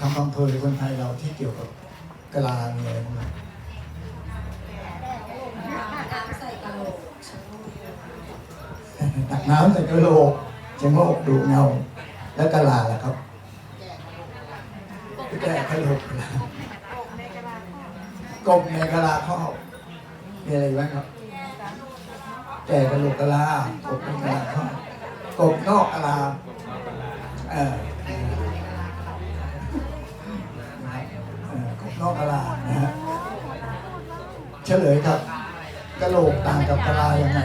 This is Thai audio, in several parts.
คำพังเพยคนไทยเราที่เกี่ยวกับกะลามีอะไรบ้างไหมน้ำใส่กะโหลกตักน้ำใส่กระโหลกชะโงกดูเงา แล้วกะลาล่ะครับแก้กระโหลกกะลากบในกะลาข้าวมีอะไรบ้างครับแก่กระโหลกกะลากบในกะลาข้าวกบนอกกะลาเออ นอกกะลานะฮะเฉลยครับกะโหลกต่างกับกะลายังไง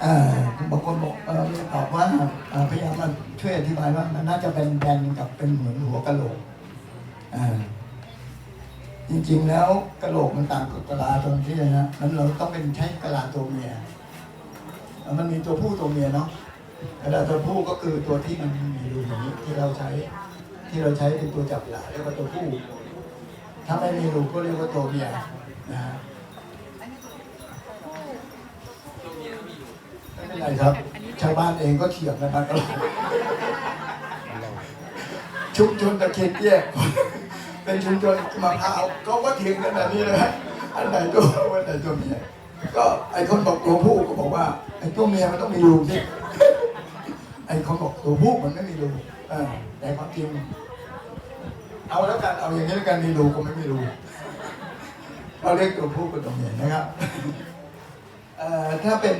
เอ่อบางคนบอกเออตอบว่าอ่อพยายามมาช่วยอธิบายว่ามันน่าจะเป็นแบนกับเป็นเหมือนหัวกะโหลกอ่าจริงๆแล้วกะโหลกมันต่างกับกะลาตรงที่นะนั้นเราต้องเป็นใช้กะลาตัวเมีย มันมีตัวผู้ตัวเมียเนาะ กะลาตัวผู้ก็คือตัวที่มันมีรูอย่างนี้ที่เราใช้ที่เราใช้เป็นตัวจับหลาเรียกว่าตัวผู้ ถ้าไม่มีรูก็เรียกว่าตัวเมียนะฮะไม่เป็นไรครับ ชาวบ้านเองก็เถียงกันมาตลอดชุมชนตะเคียนแยกเป็นชุมชนมะพร้าวเขาก็เถียงกันแบบนี้เลยฮะอันไหนตัวอันไหนตัวเมียก็ไอ้คนบอกตัวผู้ก็บอกว่าไอ้ตัวเมียมันต้องมีรูสิ ไอ้คนบอกตัวผู้มันไม่มีรูเออแต่ความจริง เอาแล้วกันเอาอย่างนี้แล้วกันมีรูก็ไม่มีรูเราเรียกตัวผู้กับตัวเมียนะครับเอ่อถ้าเป็น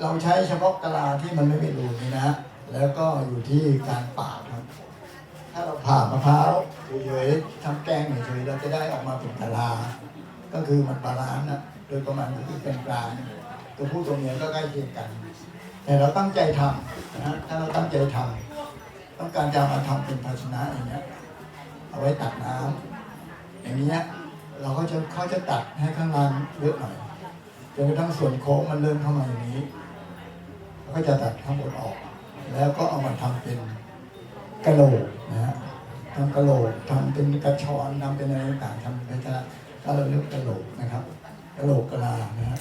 เราใช้เฉพาะกะลาที่มันไม่มีรูนี่นะฮะแล้วก็อยู่ที่การปาดครับ ถ้าเราผ่ามะพร้าวเฉยๆทำแกงเฉยๆเราจะได้ออกมาเป็นกะลา ก็คือมันบาลานซ์นะโดยประมาณก็คือเป็นกลางตัวผู้ตัวเมียก็ใกล้เคียงกัน แต่เราตั้งใจทำ นะถ้าเราตั้งใจทำต้องการจะมาทำเป็นภาชนะอย่างเงี้ยเอาไว้ตักน้ำอย่างเงี้ยเราก็จะเขาจะตัดให้ข้างล่างเยอะหน่อยจนกระทั่งส่วนโค้งมันเริ่มเข้ามาอย่างนี้เราก็จะตัดข้างบนออก แล้วก็เอามาทำเป็นกระโหลกนะฮะทำกระโหลกทำเป็นกระชอนทำเป็นอะไรต่างๆทำเป็นกระก็เราเรียกกระโหลกนะครับกระโหลกกะลานะฮะ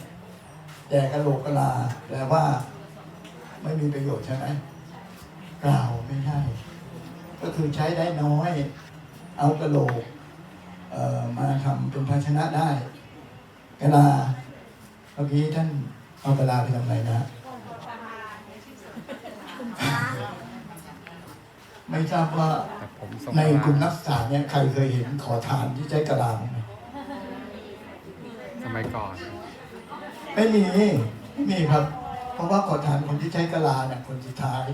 แต่กระโหลกกะลาแปลว่า ไม่มีประโยชน์ใช่ไหมเปล่าไม่ใช่ ก็คือใช้ได้น้อย เอากระโหลกเอ่อมาทำเป็นภาชนะได้กระลาเมื่อกี้ท่านเอาเวลาไปทำอะไรนะไม่ทราบว่าแต่ผมส่งในมากลุ่มนักศึกษาเนี่ยใครเคยเห็นขอทานที่ใช้กระลาบ้างไหมสมัยก่อน ไม่มี ไม่มีครับ เพราะว่าขอทานคนที่ใช้กระลาเนี่ยคนสุดท้าย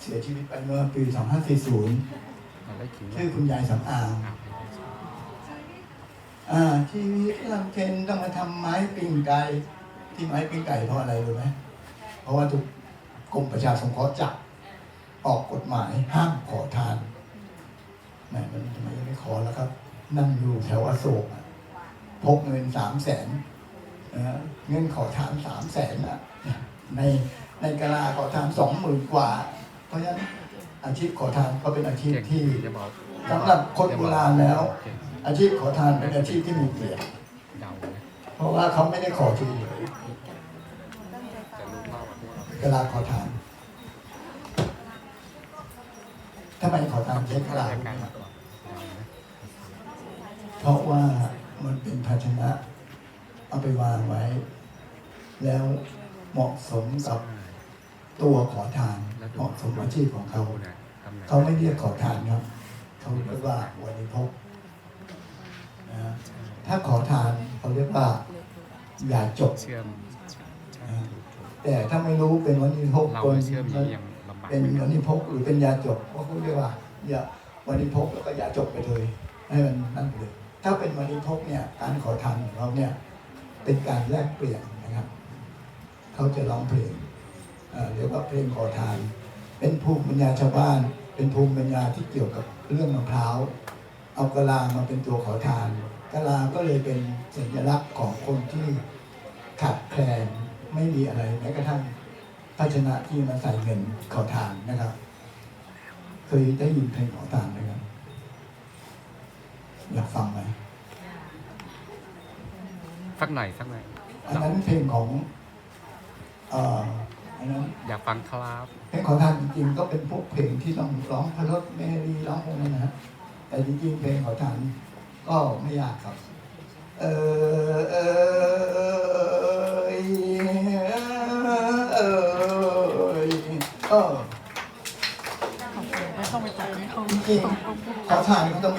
เสียชีวิตไปเมื่อปี 2540เราได้ขิงชื่อคุณยายสำอางอ่าชีวิตลำเค็นต้องมาทำไม้ปิ้งไก่ที่ไม้ปิ้งไก่เพราะอะไรรู้ไหมเพราะว่าถูกกรมประชาสงเคราะห์จับออกกฎหมายห้ามขอทานแหมมันทำไมยังไม่ขอแล้วครับ นั่งอยู่แถวอโศกอะพกเงินสามแสนเงินขอทานสามแสนอะ ในในกะลาขอทานสองหมื่นกว่า เพราะฉะนั้นอาชีพขอทานก็เป็นอาชีพเก่งที่จะบอกสำหรับคนโบราณแล้วเก่งอาชีพขอทานเป็นอาชีพที่มีเกียรติเดานะเพราะว่าเขาไม่ได้ขอทีจะรู้มากกว่าพวกเราเวลาขอทานทำไมขอทานใช้กระลาแต่การมาก่อนเพราะว่ามันเป็นภาชนะ เอาไปวางไว้ แล้ว เหมาะสมกับตัวขอทาน เหมาะสมอาชีพของเขาเนี่ยตำแหน่งเขาไม่เรียกขอทานครับ เขาเรียกว่าวันนี้พกนะฮะถ้าขอทานเขาเรียกว่าอย่าจบเชื่อมแต่ถ้าไม่รู้เป็นวันนี้พกเราคนเชื่อมนี้ยังลำบากเป็นวันนี้พกหรือเป็นยาจบเขาก็เรียกว่าอย่าวันนี้พกแล้วก็ยาจบไปเลยให้มันนั่นไปเลยถ้าเป็นวันนี้พกเนี่ยการขอทานของเราเนี่ยเป็นการแลกเปลี่ยนนะครับ เขาจะร้องเพลงเอ่อเรียกว่าเพลงขอทาน เป็นภูมิปัญญาชาวบ้าน เป็นภูมิปัญญาที่เกี่ยวกับเรื่องมะพร้าวเอากะลามาเป็นตัวขอทานกะลาก็เลยเป็นสัญลักษณ์ของคนที่ขาดแคลนไม่มีอะไรแม้กระทั่งภาชนะที่มาใส่เงินขอทานนะครับ เคยได้ยินเพลงขอทานไหมครับอยากฟังไหมสักหน่อยสักหน่อยอันนั้นเพลงของ เอ่ออันนั้นอยากฟังครับเพลงขอทานจริงๆก็เป็นพวกเพลงที่ต้องร้องพระรถเมรีร้องพวกนั้นนะฮะแต่จริงๆเพลงขอทานก็ไม่ยากครับ เออเออเอยเออเออ ไม่ต้องไปจับไม่ต้องจริงๆขอทานก็ต้อง